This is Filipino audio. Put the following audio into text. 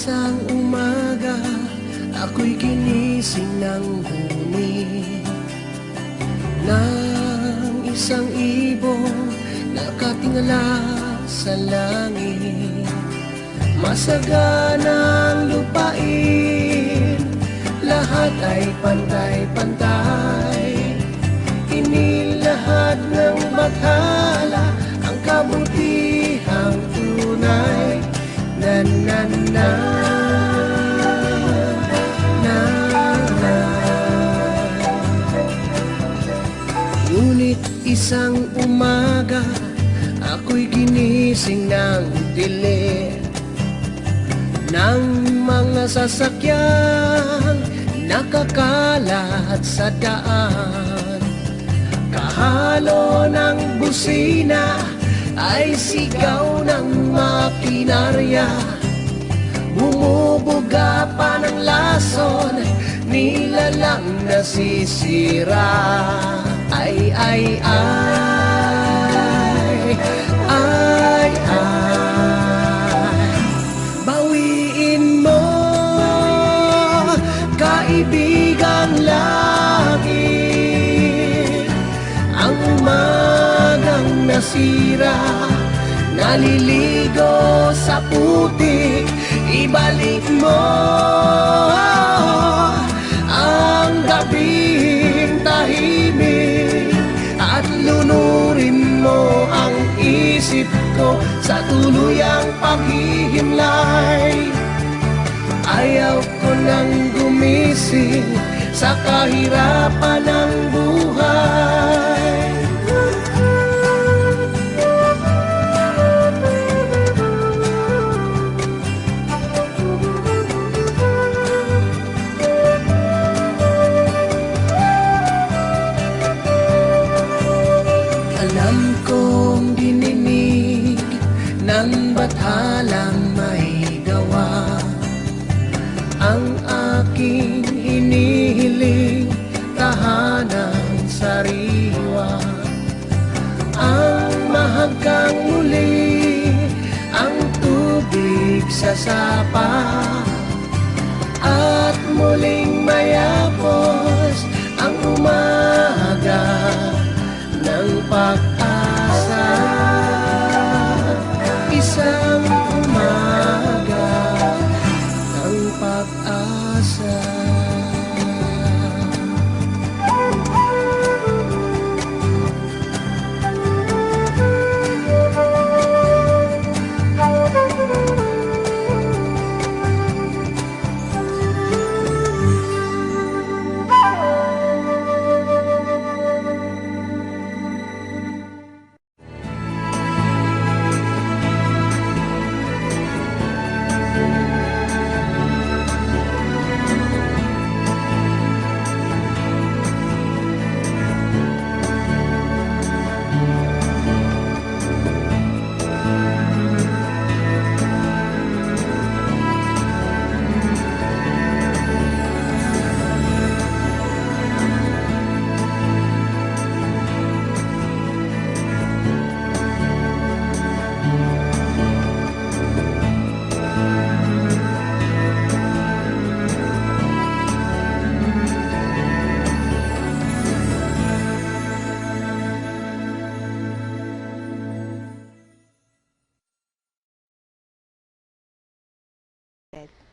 isang umaga Ako'y ginising ng huni. Nang isang ibon Nakatingala sa langit. Masaganang lupain Lahat ay pantay-pantay. Inilahad ng bathala Ang kabutihang tunay. Na na na isang umaga Ako'y ginising ng dilim ng mga sasakyan nakakalat sa daan. Kahalo ng busina ay sigaw ng makinarya. Bumubuga pa ng lason, nilalang nasisira. Ay, ay, ay, nasira Naliligo sa putik Ibalik mo Ang gabing tahimik At lunurin mo ang isip ko Sa tuluyang paghihimlay. Ayaw ko nang gumising Sa kahirapan ng Alam kong dininig ng bathalang may gawa. Ang aking hinihiling tahanang sariwa Ang mahagkang muli ang tubig sa sapa asa Dead.